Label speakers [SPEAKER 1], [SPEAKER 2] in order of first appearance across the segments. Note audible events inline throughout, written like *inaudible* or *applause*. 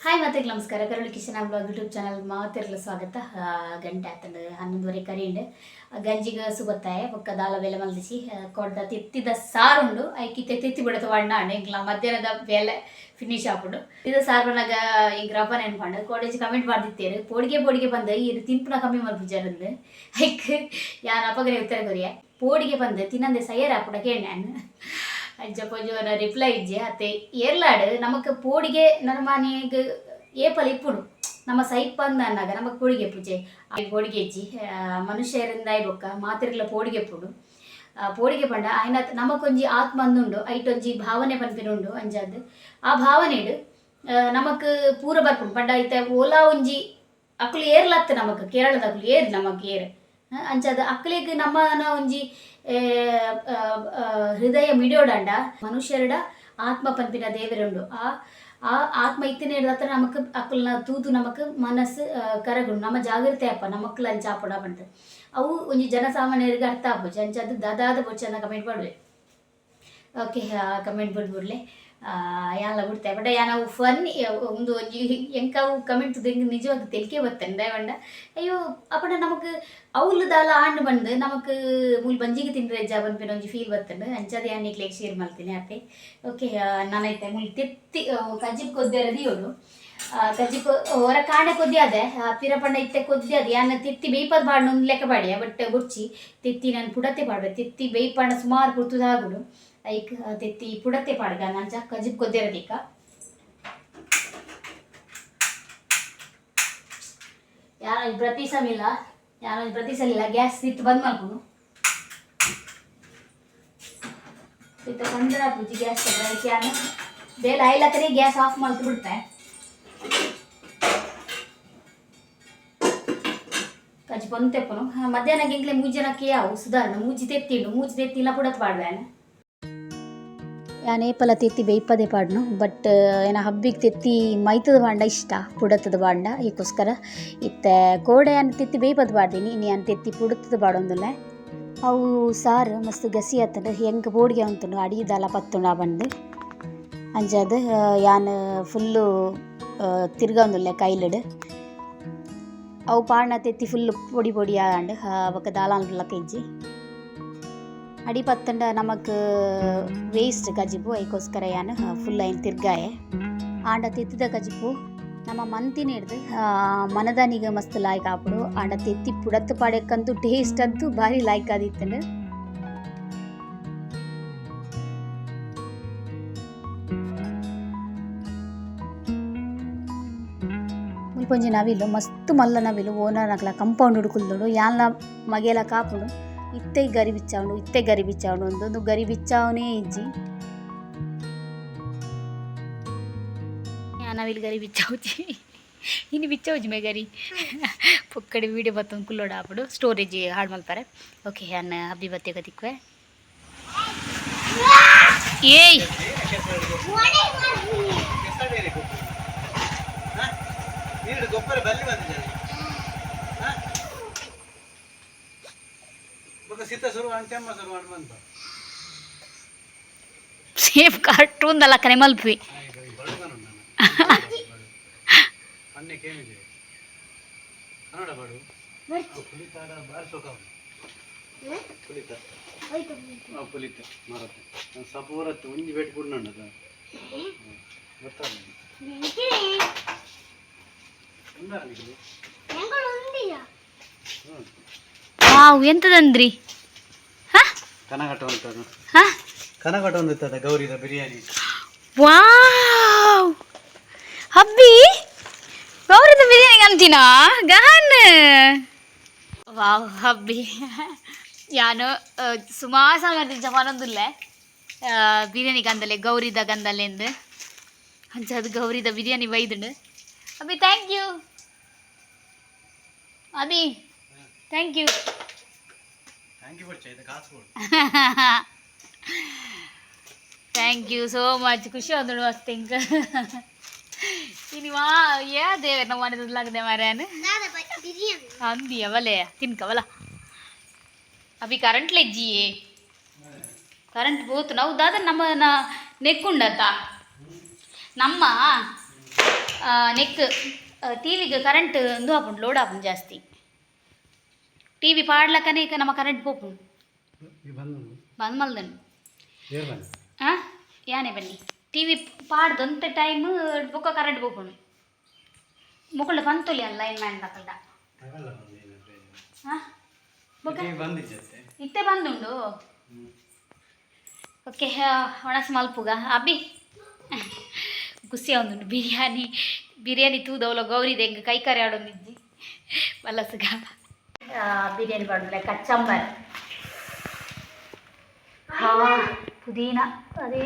[SPEAKER 1] Hi ಮತ್ತೆ ನಮಸ್ಕಾರ. ಕರುಳು ಕಿಶನ್ ಬ್ಲಾಗ್ ಯೂಟ್ಯೂಬ್ ಚಾನಲ್ ಮಾತಿರ್ಲ ಸ್ವಾಗತ. ಗಂಟೆ ಆತಂದು ಹನ್ನೊಂದುವರೆ ಕರೆಂಡ್ ಗಂಜಿಗ ಸುಗತ್ತಾಯ ಪಕ್ಕ ದಾಲ ಬೆಲೆ ಮಲ್ದಿಸಿ ಕೊಡ್ದ ತೆತ್ತಿದ ಸಾರುಂಡು ಐಕಿತ್ತೆ ತೆತ್ತಿ ಬಿಡತ ಅಣ್ಣ ಅಣ್ಣ ಇಂಗ್ಲ ಮಧ್ಯಾಹ್ನದ ಬೆಲೆ ಫಿನಿಶ್ ಆಗ್ಬಿಡು ಇದು ಸಾರು ಬನ್ನಾಗ ಈ ಗ್ರಪ ನೆನ್ಪಾಂಡು. ಕೋಡೇಜ್ ಕಮೆಂಟ್ ಮಾಡ್ದಿತ್ತೇರು. ಪೋಡಿಗೆ ಪೋಡಿಗೆ ಬಂದ ಇದು ತಿನ್ಪುನ ಕಮ್ಮಿ ಮಾಡ್ಬಿಜಾರಂದು. ಐಕ್, ಯಾನ ಅಪಗ್ರೆ ಉತ್ತರ ಕೊರಿಯ. ಪೋಡಿಗೆ ಬಂದು, ತಿನ್ನಂದೆ ಸೈಯರ್ ಹಾಕ್ಬಿಡಕ್ಕೆ ನಾನು ಅಜ್ಜ ರಿಪ್ಲೈ ಇಜ್ಜೆ, ಅತ್ತೆ, ಏರ್ಲಾಡು, ನಮಕ್ ಪೋಡಿಗೆ ನರ್ಮಾನಿಗ್ ಏಪಲ್ ಇಪ್ಪುಡು. ನಮ್ಮ ಸೈಪ್ ಅನ್ನಾಗ ನಮಕ್ ಪೋಡಿಗೆ ಪೂಜೆ ಪೋಡಿಗೆ ಇಜ್ಜಿ ಮನುಷ್ಯರಿಂದ ಬೊಕ್ಕ ಮಾತಿರ್ಲ ಪೋಡಿಗೆ ಪುಡು ಪೋಡಿಗೆ ಪಂಡ, ಆಯ್ನ, ನಮಕೊಂಜಿ ಆತ್ಮ ಅಂದುಂಡು ಐಟೊಂಜಿ ಭಾವನೆ ಪನ್ಪಿನುಂಡು ಅಂಜಾದ್. ಆ ಭಾವನೆಡ್ ನಮಕ್ ಪೂರ ಬರ್ಪುಂಡು. ಪಂಡ ಐತೆ ಓಲಾ ಒಂಜಿ ಅಕ್ಲು ಏರ್ಲತ್ತ ನಮಕ್, ಕೇರಳದ ಅಕ್ಲು ಏರ್ ನಮಕ್ ಏರ್. ಅಂಚಾದ ಅಕ್ಲಿಗ್ ನಮ್ಮನ ಒಂಜಿ ಹೃದಯ ಮಿಡಿಯೋಡಂಡ, ಮನುಷ್ಯರಡ ಆತ್ಮ ಪಂಪಿನ ದೇವರುಂಡು. ಆ ಆ ಆತ್ಮ ಇತ್ತಿನ ಹತ್ರ ನಮಕ್ ಅಕ್ಕಲ್ನ ತೂತು ನಮಕ್ ಮನಸ್ಸು ಕರಗು ನಮ್ಮ ಜಾಗೃತೆ ಅಪ್ಪ ಅಂಚ ಅಂಚಾಪುಡ ಬಂತು ಅವು ಒಂಜಿ ಜನಸಾಮಾನ್ಯರಿಗೆ ಅರ್ಥ ಆಪುಜಿ ಅಂಚದು ದಾದಾದ ಬೊಚ್ಚನ್ನ ಕಮೆಂಟ್ ಮಾಡ್ಬೇಕು ಓಕೆ ಕಮೆಂಟ್ ಬಿಡ್ಬಿಡ್ಲೆ ಯಾನ್ಲ ಬಿಡ್ತೆ ಬಟ್ ನಾವು ಫನ್ ಒಂದು ಒಂಜಿ ಎಂಕವು ಕಮೆಂಟ್ ತೆಂಗ್ ನಿಜವಾಗಿ ತೆಲ್ಕೆ ಬರ್ತೇನೆ ಬಂಡ. ಅಯ್ಯೋ ಅಪ್ಪಡ ನಮಗೆ ಅವ್ಲು ದಾಲ ಆಂಡ್ ಬಂದು ನಮಗೆ ಮೂಲ ಬಂಜಿಗೆ ತಿಂದ್ರೆ ಜಾ ಬಂದ್ಪಿನ ಒಂಜಿ ಫೀಲ್ ಬತ್ತಂಡು ಅಂಚದ ಯಾನ್ ನಿಕ್ಲೆಗ್ ಶೇರ್ ಮಾಡ್ತೀನಿ ಅತ್ತೆ ಓಕೆ ನಾನೈತೆ. ಮೂಲ ತೆತ್ತಿ ಕಜ್ಜಿಗೆ ಕೊದ್ದೇರ ದಿಯೋಡು ಕಜ್ಜಿ ಹೊರ ಕಾಣೆ ಕೊದ್ದಿ ಪಿರ ಪಿರಪಂಡ ಇತ್ತೆ ಕೊದ್ದಿ ಅದೆ. ಯಾನ ತಿತ್ತಿ ಬೇಯ್ಪದ ಬಾಡ್ ಲೆಕ್ಕ ಬಾಡಿಯ. ಬಟ್ ಬುಡ್ಚಿ, ತಿತ್ತಿ ನಾನು ಪುಡತೆ ಪಾಡ್ವೆ ತಿತ್ತಿ ಬೇಯ್ಪಂಡ ಸುಮಾರು ಪುರ್ತುದಾಗುಡು ಐಕ್ ತೆತ್ತಿ ಪುಡತೆ ಪಾಡ್ಗ ನಂಚ ಕಜಿಪ್ ಕೊದ್ದೇರದಿಕ್ಕ ಯಾರ ಪ್ರತಿ ಸಮಿಲ್ಲ ಯಾರ ಪ್ರತಿ ಸಲಿಲ್ಲ ಗ್ಯಾಸ್ ತಿತ್ತು ಬಂದ್ ಮಾಡ್ಕೊಂಡು ತಿತ್ತ ಕಂದ್ರ ಪೂಜಿ ಗ್ಯಾಸ್ ತಗೊಳಕ್ಕೆ ಯಾನು ಬೇಲೆ ಐಲತ್ತರಿ ಗ್ಯಾಸ್ ಆಫ್ ಮಾಡ್ತು ಬಿಡ್ತೆ ಕಜ್ಜಿ ಬಂದು ತೆಪ್ಪನು ಮಧ್ಯಾಹ್ನ ಗಿಂಕ್ಲೆ ಮೂಜನಕ್ಕೆ ಯಾವು ಸುಧಾರಣ ಮೂಜಿ ತೆತ್ತಿಂಡು ಮೂಜಿ ತೆತ್ತಿಲ್ಲ ಪುಡತ್ ಪಾಡ್ವೇನ ಯಾನ್ ಏಪಲ ತೆತ್ತಿ ಬೇಯ್ಪದೆ ಪಾಡ್ನು ಬಟ್ ಏನ ಹಬ್ಬಿಗೆ ತೆತ್ತಿ ಮೈತದ ಬಾಂಡ ಇಷ್ಟ, ಪುಡತದ ಬಾಂಡ. ಈಗೋಸ್ಕರ ಇತ್ತೆ ಕೋಡೆ ಅನ್ನ ತೆತ್ತಿ ಬೇಯ್ಪದ ಬಾಡ್ದೀನಿ ಅನ್ ತೆತ್ತಿ ಪುಡತದ ಬಾಡೊಂದುಲ್ಲ. ಅವು ಸಾರು ಮಸ್ತ್ ಗಸಿ ಆತಂಡು, ಹೆಂಗ್ ಬೋಡ್ಗೆ ಅಂತಂಡು ಅಡಿ ದಾಲ ಪತ್ತುಂಡು ಬಂದು. ಅಂಜಾದ ಯಾನ್ ಫುಲ್ಲು ತಿರ್ಗೊಂದುಲ್ಲೆ ಕೈಲಿಡು. ಅವು ಪಾಡ್ನ ತೆತ್ತಿ ಫುಲ್ ಪೊಡಿ ಪೊಡಿ ಆಂಡ್ ಅವಕ್ಕೆ ದಾಲಾನ್ಲ ಇಜ್ಜಿ ಪತ್ತಂಡ ನಮಕ್ ವೇಸ್ಟ್ ಕಜಿಪು ಐಕೋಸ್ಕರ ಯಾನ್ ಫುಲ್ ಐನ್ ತಿರ್ಗಾಯೆ. ಆಂಡ ತೆತ್ತಿದ ಗಜಿಪು, ನಮ್ಮ ಮಂತಿನ ಹಿಡ್ದು ಮನದಾನಿಗ ಮಸ್ತ್ ಲಾಯ್ಕ್ ಆಪುಡು. ಆಂಡ ತೆತ್ತಿ ಪುಡತ್ ಪಾಡ್ಯಕ್ಕಂತೂ ಟೇಸ್ಟ್ ಅಂತೂ ಭಾರಿ ಲಾಯ್ಕ್ ಆದಿತ್ತಂಡು. ಮುಲ್ಪೊಂಜಿ ನವಿಲು ಮಸ್ತ್ ಮಲ್ಲ ನವಿಲು ಓನರ್ ನಕ್ಲ ಕಂಪೌಂಡ್ ಹುಡುಕುಲ್ದೋಡು. ಯಾನ್ಲ ಮಗೆಲ ಕಾಪುಡು. ಇತ್ತೆ ಗರಿ ಬಿಚ್ಚಾವಣು ಇತ್ತೆ ಗರಿ ಬಿಚ್ಚಾವಣು ಒಂದೊಂದು ಗರಿ ಬಿಚ್ಚಾವನೇ ಇಜ್ಜಿ ನಾವಿಲ್ ಗರಿ ಬಿಚ್ಚಾವಜಿ ಇನ್ನು ಬಿಚ್ಚಾವುಜಿ ಮೇ ಗರಿ ಪೊಕ್ಕಡೆ ವೀಡಿಯೋ ಬತ್ತೊಂದು ಕುಲ್ಲೋಡ ಆಪುಡು ಸ್ಟೋರೇಜ್ ಹಾಳು ಮಾಡ್ತಾರೆ ಓಕೆ ಅನ್ನ ಹಬ್ಬಿ ಬತ್ತೆ ಗದಿಕ್ವೆ ಏಯ್
[SPEAKER 2] ಗೊಬ್ಬರ ಬಲ್ಲಿ ಬಂದಿದೆ ಆ, ಪುಲಿತ ಮರತ್ತೆ ನಾನು ಸಪೂರತ್ತು ಒಂಜಿ ಬೆಟ್ಟು ಕುಡ್ನಂಡದ ಗೊತ್ತಾಗ
[SPEAKER 1] ವಾವ್ ಎಂತದಂದ್ರಿ? ಹಾ?
[SPEAKER 2] ಕನಗಟ್ಟ ಉಂಟದು
[SPEAKER 1] ಹಾ?
[SPEAKER 2] ಕನಗಟ್ಟ ಒಂದಿತ್ತದ ಗೌರಿದ ಬಿರಿಯಾನಿ.
[SPEAKER 1] ವಾವ್! ಹಬ್ಬಿ ಗೌರಿದ ಬಿರಿಯಾನಿ ಅಂತೀನ? ಗಹನ್! ವಾವ್ ಹಬ್ಬಿ. ಯಾನು ಸುಮಾರು ಸಮಯ ಜಮಾನೊಂದುಲ್ಲೆ ಬಿರಿಯಾನಿ ಗಂದಲೆ ಗೌರಿದ ಗಂದಲೆ ಎಂದು. ಅಂಚದು ಗೌರಿದ ಬಿರಿಯಾನಿ ಬೈದುಂಡು ಅಬ್ಬಿ ಥ್ಯಾಂಕ್ ಯು ಅಬ್ಬಿ ಥ್ಯಾಂಕ್ ಯು
[SPEAKER 2] ಥ್ಯಾಂಕ್ ಯು ಬಡ್ಚ ಇದು ಕಾಸು ಕೊಡು
[SPEAKER 1] ಥ್ಯಾಂಕ್ ಯು ಸೋ ಮಚ್ ಖುಷಿ ಆದಳು ಮಸ್ತ್ ಇಂಕ ಇನಿವಾ ಯಾ ದೇವ್ರ ನಮ್ಮ ಮನೆ ದುಡ್ಲಾಗದೆ ಮಾರ್ಯಾನ ಅಂದಿ ಅವಲೆ ತಿನ್ಕವಲ ಅಭಿ ಕರೆಂಟ್ ಲೆಜ್ಜಿಯೇ ಕರೆಂಟ್ ಹೋತು ನಾವು ದಾದ ನಮ್ಮ ನೆಕ್ಕುಂಡತ್ತ ನಮ್ಮ ನೆಕ್ ಟಿವಿಗೆ ಕರೆಂಟ್ ಒಂದು ಆಪುಂಡು ಲೋಡ್ ಆಪುಂಡು ಜಾಸ್ತಿ ಟಿ ಪಾಡ್ಲಕನೇ ಈಗ ನಮ್ಮ ಕರೆಂಟ್
[SPEAKER 2] ಈ ಬಂದು?
[SPEAKER 1] ಮಲ್ದನು ಯಾನೆ ಬನ್ನಿ. ಟಿವಿ ಪಾಡ್ದಂತ ಟೈಮ್ ಬೊಕ್ಕ ಕರೆಂಟ್ ಮುಕ್ಕಳು ಪಂತೊಲಿ ಅಲ್ಲ ಲೈನ್ ಮ್ಯಾನ್ ಬೊಕ್ಕ? ಇತ್ತೆ ಬಂದುಂಡು? ಓಕೆ ಒಣಸ್ ಮಲ್ಪುಗ ಅಬ್ಬಿ. ಖುಷಿ ಒಂದುಂಡು ಬಿರಿಯಾನಿ ಬಿರಿಯಾನಿ ತೂದವಲ ಗೌರಿ ಹೆಂಗೆ ಕೈ ಕರೆ ಆಡೊಂದಿದ್ದಿ ಬಲ್ಲಸ್ಗ ಬಿರಿಯಾನಿ ಮಾಡಿದ್ರೆ ಕಚ್ಚಂಬರ್ ಹಾ ಪುದೀನ ಅದೇ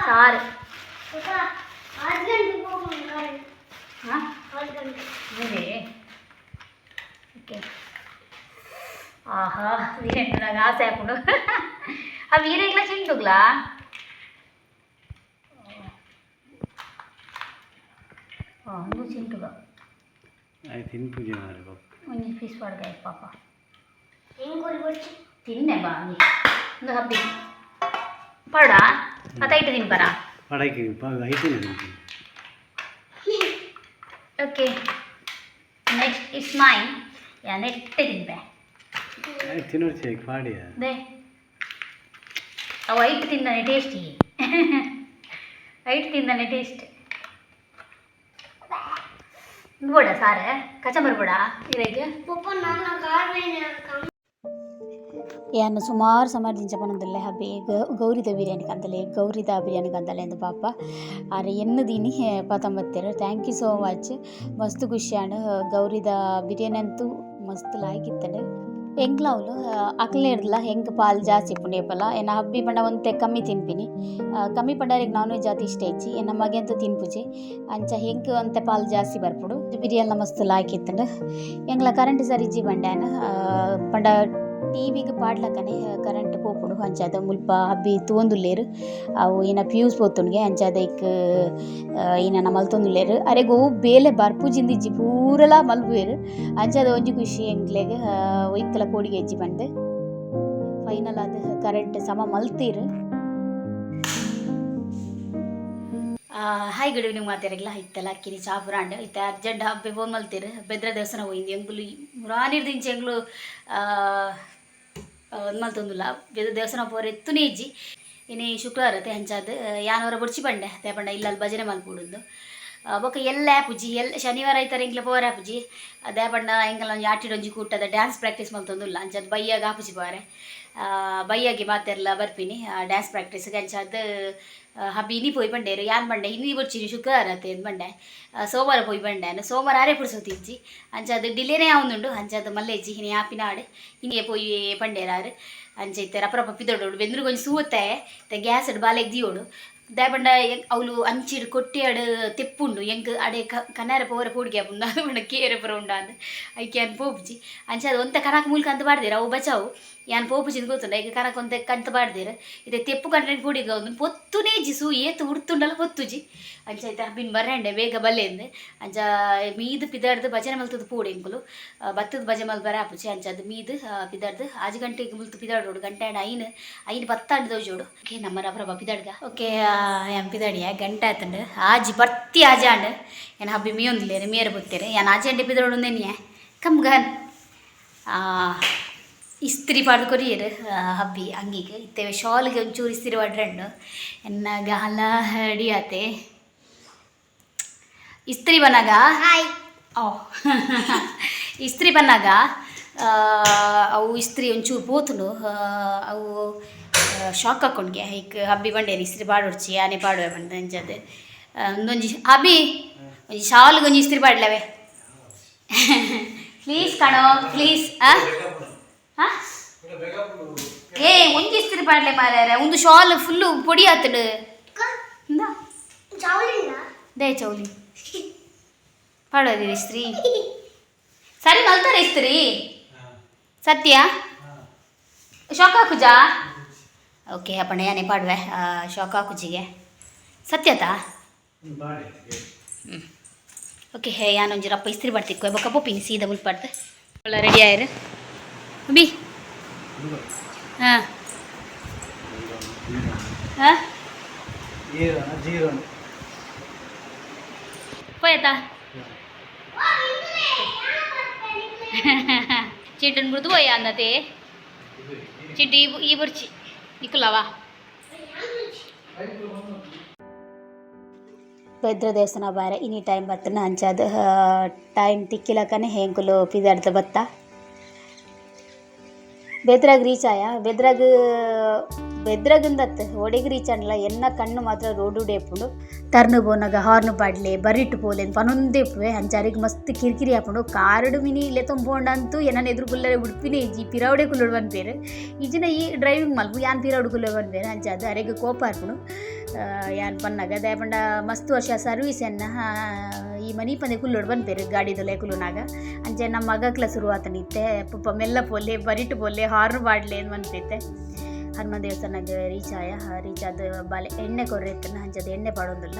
[SPEAKER 1] ಸಾರು ಹಾಂ ಅದೇ ಓಕೆ ಆಹಾ ವೀರೇಂದ್ರ ನಂಗೆ ಆಸೆ ಹಾಕೊಂಡು ಆ ವೀರೇಗ್ಲ ಚಿಂಟುಗ್ಲಾ ಒಂದು ಚಿಂಟುಗ
[SPEAKER 2] ಆಯ್ತು ಇನ್ನು ಪೂಜೆ ಮಾಡಿ ಬಾಬು
[SPEAKER 1] ಒಂಜಿ ಪೀಸ್ ಪಡ್ದೆ ಪಾಪ ತಿನ್ನೆ ಬಾ ನೀ ಒಂದು ಹಬ್ಬಿ ಪಡ ಅತ್ತೈಟು ತಿನ್ಬರ
[SPEAKER 2] ಪಡಕ್ಕೆ ಐತಿನ
[SPEAKER 1] ಓಕೆ ನೆಕ್ಸ್ಟ್ ಇಟ್ಸ್ ಮೈನ್ ಯಾ ನೆಟ್ಟೆ ತಿನ್ಬೆ
[SPEAKER 2] ಆಯ್ತು ತಿನ್ನೋರ್ಚೆ ಪಾಡಿಯ
[SPEAKER 1] ದೇ ಅವು ಐಟ್ ತಿಂದಾನೆ ಟೇಸ್ಟಿ ಐಟ್ ತಿಂದಾನೆ ಟೇಸ್ಟ್ ಬೋಡ ಸಾರೆ ಕಚಂಬರ್ ಬೋಡ ಇರಗೆ ಯಾನು ಸುಮಾರು ಹಬ್ಬಿ ಗೌರಿದ ಬಿರಿಯಾನಿ ಕಂದಲೆ ಗೌರಿದ ಬಿರಿಯಾನಿ ಕಂದಲೆ ಎಂದು ಪಾಪ. ಅರೆ ಎನ್ನು ದೀನಿ ಪತಂಬತ್ತೇರು. ಥ್ಯಾಂಕ್ ಯು ಸೋ ಮಚ್ ಮಸ್ತ್ ಖುಷಿಯಾಣ ಗೌರಿದ ಬಿರಿಯಾನಿ ಅಂತೂ ಮಸ್ತ್ ಲಾಯ್ಕಿತ್ತಂಡು ಎಂಗ್ಲವ್ಲು ಅಕ್ಲೇ ಇರಲ್ಲ ಹೆಂಗೆ ಪಾಲ್ ಜಾಸ್ತಿ ಪುಂಡೇಪಲ ಏನ ಹಬ್ಬಿ ಪಂಡ ಒಂತೆ ಕಮ್ಮಿ ತಿನ್ಪಿನಿ. ಕಮ್ಮಿ ಪಂಡಾರಿಗೆ ನಾನ್ ವೆಜ್ ಜಾತಿ ಇಷ್ಟ ಹೆಚ್ಚಿ ಏನ ಮಗೆ ಅಂತ ತಿನ್ಪುಜಿ. ಅಂಚ ಹೆಂಗೆ ಒಂತೆ ಪಾಲ್ ಜಾಸ್ತಿ ಬರ್ಪುಡು. ಬಿರಿಯಾನಿ ಮಸ್ತ್ ಲಾಯ್ಕಿತ್ತಂಡು ಎಂಗ್ಲ ಕರೆಂಟ್ ಸರಿ ಜಿ ಬಂಡ್ಯಾನ. ಪಂಡ ಟಿವಿಗೆ ಪಾಡ್ಲಕ್ಕನೆ ಕರೆಂಟ್ ಪೋಪುಡು ಅಂಚಾದ ಮುಲ್ಪ ಹಬ್ಬಿ ತೂಂದುಲ್ಲೇರು ಅವು ಇನ್ನ ಪ್ಯೂಸ್ ಪೋತುನ್ಗೆ ಅಂಚಾದ ಇಕ್ ಇನ್ನ ಮಲ್ತೊಂದುಲ್ಲೇರು. ಅರೆ ಗೋ ಬೇಲೆ ಬರ್ಪುಜಿಂದಿಜ್ಜಿ ಪೂರಲ ಮಲ್ಪುವೆರು ಅಂಚಾದ ಒಂಜಿ ಖುಷಿ ಎಂಕ್ಲೆಗ್ ಒಯ್ಕಲ ಕೋಡಿಗೆ ಹೆಜ್ಜಿ ಬಂದು. ಫೈನಲ್ ಅದು ಕರೆಂಟ್ ಸಮ ಮಲ್ತೀರು. ಹಾಯ್ ಗುಡ್ ಈವ್ನಿಂಗ್ ಇತ್ತೆಲ್ಲ ಅಕ್ಕಿನಿ ಚಾಪುರಾಂಡ್ ಇತ್ತೆ ಅರ್ಜೆಂಟ್ ಹಬ್ಬೆ ಫೋನ್ ಮಲ್ತೀರಿ. ಬೆದ್ರ ದೇವಸ್ಥಾನ ಹೋಗಿದ್ದು ಎಂಗುಲು ಮುರಾನಿರ್ದಿಂಚೆ ಎಂಗ್ಲು ಒಂದು ಮಲ್ತೊಂದುಲ್ಲ ಬೆದ್ರ ದೇವಸ್ಥಾನ ಪೋರೆ ಎತ್ತುನೇ ಇಜ್ಜಿ ಇನ್ನು ಶುಕ್ರವಾರ ತೆ ಹಂಚಾದ ಯಾನವರ ಬುಡ್ಚಿ ಬಂಡೆ ತೆ ಪಂಡ ಇಲ್ಲ ಅಲ್ಲಿ ಭಜನೆ ಮಲ್ಪುಡುಂದು ಬೊಕ್ಕ ಎಲ್ಲ ಪೂಜಿ ಎಲ್ಲ ಶನಿವಾರ ಐತಾರೆ ಇಂಗ್ಲ ಪೋರ ಪೂಜಿ ಅದೇ ಪಂಡ ಎಂಗಲ ಒಂಜಿ ಆಟಿಡೊಂಜಿ ಕೂಟದ ಡ್ಯಾನ್ಸ್ ಪ್ರಾಕ್ಟೀಸ್ ಮಲ್ತೊಂದುಲ್ಲ ಅಂಚದ ಬೈಯಾಗ ಆಪುಜಿ ಪಾರೆ. ಬಯ್ಯಾಗೆ ಮಾತೆರ್ಲ ಬರ್ಪಿನಿ ಡ್ಯಾನ್ಸ್ ಪ್ರಾಕ್ಟೀಸ್ಗೆ ಅಂಚಾದ ಹಬ್ಬಿ ಇನಿ ಪೋಯ್ ಬಂಡೇರು ಯಾನ್ ಬಂಡೆ? ಇನ್ನಿ ಬರ್ಚಿನಿ ಶುಕ್ರವಾರ ಅತ್ತೆ ಬಂಡೆ? ಸೋಮವಾರ ಪೋಯ್ ಬಂಡೆ ಸೋಮವಾರ ಆರೇ ಪುಡ್ಸೋತಿಜ್ಜಿ ಅಂಚಾದ ಡಿಲೇನೇ ಆವೊಂದುಂಡು. ಅಂಚಾದ ಮಲ್ಲೇಜ್ಜಿ ಹಿನಿ ಆಪಿನ ಆಡು ಹಿನಿಯೇ ಪೋಯ್ ಪಂಡೇರಾರು. ಅಂಚೈತೆ ಪಪ್ಪಿ ದೊಡ್ಡೋಡು ಬೆಂದ್ರು ಕೊಂಚ ಸೂತ್ತೆ ಗ್ಯಾಸ್ ಇಡು ಬಾಲೆಗ್ ದಿಯೋಡು. ದಾಯಪಂಡ ಅವಳು ಅಂಚಿಡು ಕೊಟ್ಟಿಯಾಡು ತೆಪ್ಪುಂಡು. ಎಂಕ್ ಅಡೆ ಕ ಕನ್ನಾರ ಪೋರ ಪೋಡಿಗೆ ಆಪುಂಡು ಅದು ಪಂಡ ಕೇರೆ ಪುರ ಉಂಡ ಅಂದ್ ಐಕೆ ಅನ್ ಪೋಪುಜಿ ಒಂತ ಕನಕ ಮೂಲ್ಕ ಅಂತ ಬಾಡ್ದಿರ. ಅವು ಬಚಾವು. ಯಾನ್ ಪೋಪುಜಿದ್ ಗೊತ್ತುಂಡ ಈಗ ಕನಕ ಒಂತ ಕಂತ ಬಾಡ್ದೇರ ಇದೆ ತೆಪ್ಪು ಕಂಡ್ರೆ ಪೋಡಿಗೆ ಒಂದು ಪೊತ್ತುನೇ ಜಿಸು ಏತು ಉಡ್ತುಂಡಲ್ಲ ಪೊತ್ತುಜಿ ಅಂಚ ಐತೆ ಬಿನ್ ಬರ್ರೆಂಡೆ ಬೇಗ ಬಲ್ಲೆಂದು ಅಂಚ ಮೀದು ಪಿದಾಡ್ದು ಭಜನೆ ಮಲ್ತದ ಪೋಡಿ ಎಂಕುಲು ಭತ್ತದ ಭಜನೆ ಮಲ್ ಬರ ಆಪುಜಿ ಅಂಚ ಅದು ಮೀದು ಪಿದಾಡ್ದು. ಆಜು ಗಂಟೆಗೆ ಮುಲ್ತು ಪಿದಾಡೋಡು. ಗಂಟೆ ಹಣ ಐನ್ ಐನ್ ಪತ್ತಾಂಡು ದೋಜೋಡು. ಓಕೆ, ನಮ್ಮ ರಬ್ರಬ ಪಿದಾಡ್ಗ. Okay M ಪಿದಾಡಿಯ? ಗಂಟೆ ಆತಂಡು. ಆಜಿ ಬರ್ತಿ ಆಜಾಂಡ್ ಏನು ಹಬ್ಬಿ ಮೀಯೊಂದಿಲ್ಲೇರು ಮೇರೆ ಬತ್ತೇರೆ. ಯಾನ್ ಆಜೆ ಅಂಡೆ ಕಮ್ ಗನ್. ಕಮ್ಗನ್ ಇಸ್ತ್ರಿ ಪಾಡ್ದು ಕೊರಿಯರು ಹಬ್ಬಿ ಅಂಗಿಗೆ. ಇತ್ತೇವೆ ಶಾಲ್ಗೆ ಒಂಚೂರು ಇಸ್ತ್ರಿ ಪಾಡ್ರೆಂಡು ಎನ್ನ ಗಾಲ ಹಡಿಯಾತೆ. ಇಸ್ತ್ರಿ ಬನ್ನಾಗ ಹಾಯ್. ಓ. *laughs* ಇಸ್ತ್ರಿ ಬನ್ನಾಗ ಅವು ಇಸ್ತ್ರಿ ಒಂಚೂರು ಪೋತುಂಡು. ಆ, ಅವು ಶಾಕ್ ಹಾಕೊಂಡ್ಗೆ. ಹೈಕ್ ಹಬ್ಬಿ ಬಂಡೇರಿ ಇಸ್ತ್ರಿ ಪಾಡೊಡ್ಚಿ ಆನೆ ಪಾಡುವೆ ಬಂದ ಅಂಚದು ಒಂದೊಂಜಿ ಹಬ್ಬಿ ಶಾಲ್ಗೆ ಒಂಜಿ ಇಸ್ತ್ರಿ ಪಾಡ್ಲವೆ ಪ್ಲೀಸ್ *laughs* ಕಣೋ ಪ್ಲೀಸ್ ಆ? ಏ ಒಂಜಿ ಇಸ್ತ್ರಿ ಪಾಡ್ಲೆ ಮಾರ್ಯಾರ ಒಂದು ಶಾಲ್ ಫುಲ್ಲು ಪೊಡಿ ಆತಡು ಇಂದ ದೇ ಚೌಲಿ ಪಾಡೋದಿರಿ ಇಸ್ತ್ರಿ ಸರಿ ಮಲ್ತಾರೆ ಇಸ್ತ್ರಿ ಸತ್ಯ ಶಾಕ್ ಹಾಕುಜಾ ಓಕೆ ಅಪ್ಪಣ್ಣ ಯಾನೇ ಪಾಡುವೆ ಶಾಕ್ ಹಾಕುಜಿಗೆ ಸತ್ಯತಾ ಹ್ಞೂ ಓಕೆ ಹೇ ಯಾನೊಂಜಿ ರಪ್ಪ ಇಸ್ತ್ರಿ ಬರ್ತಿಕ್ಕು ಬೊಕ್ಕ ಪೊಪ್ಪಿನಿ ಸೀದಾ ಮುಲ್ಪಾಡ್ದೆ ಒಳ್ಳೆ ರೆಡಿ ಆಯ್ರು ಬಿ ಹಾಂ ಹಾಂ
[SPEAKER 2] ಜೀರೋ ಜೀರೋ
[SPEAKER 1] పోయేతా చీటను గుర్తు పోయా అందతే ಚಿಟ್ಟಿ ಈ ಈ ಬರ್ಚಿ ಇಕ್ಕಲವಾ ಭದ್ರ ದೇವಸ್ಥಾನ ಬಾರ ಇನಿ ಟೈಮ್ ಬತ್ತನ ಅಂಚಾದ ಟೈಮ್ ತಿಕ್ಕಿಲಕನೆ ಹೆಂಕುಲು ಪಿದಾಡ್ತ ಬತ್ತ ಬೆದ್ರಾಗ ರೀಚ್ ಆಯ? ಬೆದ್ರಾಗ ಬೆದ್ರಾಗಿಂದತ್ ಒಡೆಗೆ ರೀಚ್ ಅನ್ಲ ಎನ್ನ ಕಣ್ಣು ಮಾತ್ರ ರೋಡು ಡೇಪುಂಡು. ಟರ್ನ್ ಬೋನಾಗ ಹಾರ್ನ್ ಬಾಡ್ಲೆ ಬರಿಟ್ಟು ಪೋಲೆ ಪನೊಂದೇ ಪುವೆ ಅಂಚಾರಿಗೆ ಮಸ್ತ್ ಕಿರಿಕಿರಿ ಹಾಕೊಂಡು ಕಾರ್ಡು ಮಿನಿ ಇಲ್ಲೇ ತುಂಬೋಂಡಂತೂ ಎನ್ನ ಎದುರು ಕುಲ್ಲರೆ ಉಡುಪಿನೇ. ಇಜ್ಜಿ ಪಿರಾವಡೆ ಕುಲ್ಲುಡು ಬಂದ್ ಬೇರೆ ಇಜಿನ ಈ ಡ್ರೈವಿಂಗ್ ಮಲ್ಪು ಯಾನ್ ಪಿರಾವಡು ಬೇರೆ ಅಂಚಾದ ಅರೆಗೆ ಕೋಪ ಹಾಕೊಂಡು ಯಾನ್ ಪನ್ನಾಗ ದಯಪಂಡ ಮಸ್ತ್ ವರ್ಷ ಸರ್ವೀಸ್ ಎನ್ನ. ಪಂದೆ ಕುಲ್ಲೋಡು ಬಂದ್ ಬೇರೆ ಗಾಡಿದೊಲೆ ಕುಲ್ಲುನಾಗ ಅಂಚೆ ನಮ್ಮ ಮಗಕ್ಲ ಶುರು ಆತನಿತ್ತೆ ಪಪ್ಪ ಮೆಲ್ಲ ಪೋಲೆ ಬರಿಟ್ಟು ಪೋಲೆ ಹಾರ್ನ್ ಬಾಡ್ಲೆ ಅಂತ ಬಂದ್ಬಿತ್ತೆ ಹನುಮಾನ್ ದೇವಸ್ಥಾನಕ್ಕೆ ರೀಚ್ ಆಯ ರೀಚ್ ಆದ ಬಾಲೆ ಎಣ್ಣೆ ಕೊರ್ರೆ ಇತ್ತನ ಹಂಚದ ಎಣ್ಣೆ ಪಾಡೋದಿಲ್ಲ.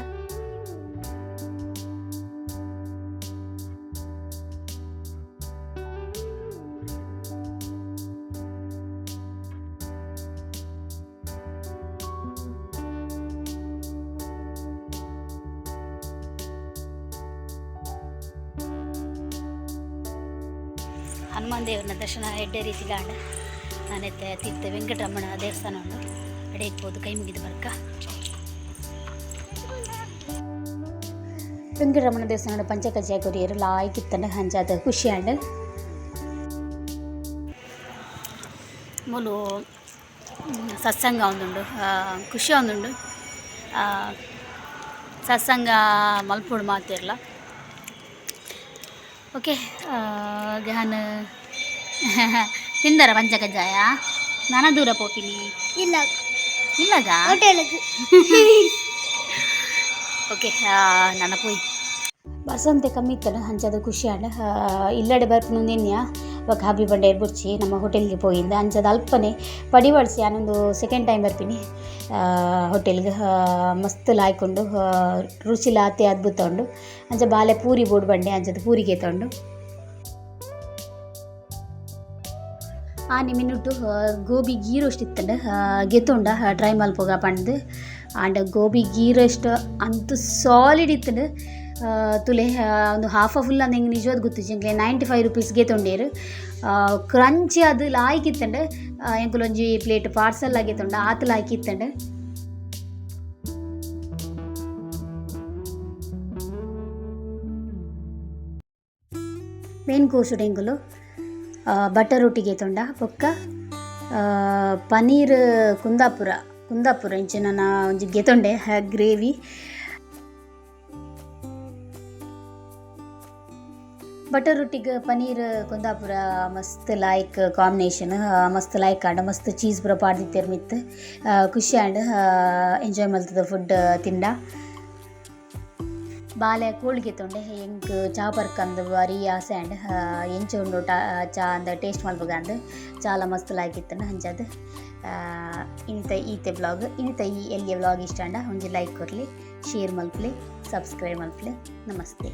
[SPEAKER 1] ಹನುಮಾನ್ ದೇವರನ್ನ ದರ್ಶನ ಎಡ್ಡೆ ರೀತಿಲ ಗಾಂಡ. ನಾನೆತ್ತೆ ತೀರ್ಥ ವೆಂಕಟರಮಣ ದೇವಸ್ಥಾನ ಉಂಡು ಅಡೆ ಇಕ್ಬೋದು ಕೈ ಮುಗಿದು ಬರ್ಕ. ವೆಂಕಟರಮಣ ದೇವಸ್ಥಾನ ಪಂಚಕಜ್ಜಾಯ ಕೊರಿಯರು ಲಾಯ್ಕಿತ್ತಂಡ ಹಂಚಾದ ಖುಷಿ ಆಂಡ್ ಮೂಲು ಸತ್ಸಂಗ ಒಂದುಂಡು ಖುಷಿ ಒಂದುಂಡು. ಸತ್ಸಂಗ ಮಲ್ಪುಡು ಮಾತಿರಲ್ಲ ಓಕೆ ಗಹನ್. ತಿಂದರ ಪಂಚಕಜ್ಜಾಯ ನಾನ ದೂರ ಪೋಪಿನಿ
[SPEAKER 3] ಇಲ್ಲ.
[SPEAKER 1] ಇಲ್ಲಗ?
[SPEAKER 3] ಹೋಟೆಲ್ಗೆ.
[SPEAKER 1] ಓಕೆ *laughs* ನನ್ನ ಪೋಯ್. ಬರ್ಸಂತೆ ಕಮ್ಮಿ ಇತ್ತಲ್ಲ ಹಂಚದ ಖುಷಿ ಅಲ್ಲ ಇಲ್ಲಡೆ ಬರ್ಪುನು ನಿನ್ನೆ, ಇವಾಗ ಹಾಬಿ ಬಂಡೆ ಬುರ್ಚಿ ನಮ್ಮ ಹೋಟೆಲ್ಗೆ ಪೋಯಿಂದ ಅಂಚದ ಅಲ್ಪನೆ. ಪಡಿವಡ್ಸಿ ನಾನೊಂದು ಸೆಕೆಂಡ್ ಟೈಮ್ ಬರ್ತೀನಿ. ಹೋಟೆಲ್ಗೆ ಮಸ್ತ್ ಲಾಯ್ಕೊಂಡು ರುಚಿಲ ರುಚಿ ಲಾತಿ ಅದ್ಭುತ ಉಂಡು ಅಂಚ ಬಾಲೆ ಪೂರಿ ಬೋಡ್ ಬಂಡೆ ಅಂಚದ ಪೂರಿಗೆ ತೊಗೊಂಡು. ಆ ನಿಮಿನುಟ್ಟು ಗೋಬಿ ಗೀರು ಅಷ್ಟು ಇತ್ತಂಡ ಗೆತ್ತೊಂಡ ಟ್ರೈ ಮಲ್ಪೋಗ ಪಂಡ್ದು. ಆಂಡ ಗೋಬಿ ಗೀರು ಅಷ್ಟು ಅಂತೂ ಸಾಲಿಡ್ ಇತ್ತಂಡು. ತುಲೆ ಒಂದು ಹಾಫ್ ಫುಲ್ ಅಂದ ಹೆಂಗೆ ನಿಜವಾದ ಗೊತ್ತು ಎಂಕ್ಲೆ ನೈಂಟಿ ಫೈವ್ ರುಪೀಸ್ಗೆ ತೊಂಡೇರು. ಕ್ರಂಚಿ ಅದು ಲಾಯ್ಕಿತ್ತಂಡು ಎಂಕುಲೊಂಜಿ ಪ್ಲೇಟ್ ಪಾರ್ಸಲ್ ಆಗಿ ತೊಂಡ ಆತ ಲಾಯ್ಕಿತ್ತಂಡು ಮೇನ್ ಕೋರ್ಸ್ ಎಂಕುಲು. ಬಟರ್ ರೊಟ್ಟಿಗೆ ತೊಂಡ ಬೊಕ್ಕ ಆ, ಪನೀರ್ ಕುಂದಾಪುರ ಕುಂದಾಪುರ ಇಂಚಿನ ಒಂಜಿ ಗೆತೊಂಡೆ ಗ್ರೇವಿ ಬಟರ್ ರೊಟ್ಟಿಗೆ ಪನೀರ್ ಕುಂದಾಪುರ ಮಸ್ತ್ ಲಾಯ್ಕ್ ಕಾಂಬಿನೇಷನ್ ಮಸ್ತ್ ಲಾಯ್ಕ್ ಆಂಡ್ ಮಸ್ತ್ ಚೀಸ್ ಪೂರ ಪಾಡ್ದಿತ್ತೇರ್ ಮಿತ್ ಖುಷಿ ಆಂಡ್ ಎಂಜಾಯ್ ಮಲ್ತದ ಫುಡ್ ತಿಂಡ. ಬಾಲೆ ಕೋಳಿಗೆ ತೊಂಡೆ ಎಂಕ್ ಚಾ ಬರ್ಕಂದು ಬಾರಿ ಆಸೆ ಆ್ಯಂಡ್ ಎಂಚ ಉಂಡು ಟಾ ಚಾ ಅಂದ ಟೇಸ್ಟ್ ಮಲ್ಪಗ ಅಂದ್ ಚಾಲ ಮಸ್ತ್ ಲಾಯ್ಕಿತ್ತನ ಹಂಚದು. ಇಂಥ ಈತೆ ಬ್ಲಾಗ್ ಇಂಥ ಈ ಎಲ್ಲಿಯ ಬ್ಲಾಗ್ ಇಷ್ಟ ಅಂಡ, ಒಂಜಿ ಲೈಕ್ ಕೊರ್ಲಿ ಶೇರ್ ಮಲ್ಪಲಿ ಸಬ್ಸ್ಕ್ರೈಬ್ ಮಲ್ಪಲಿ ನಮಸ್ತೆ.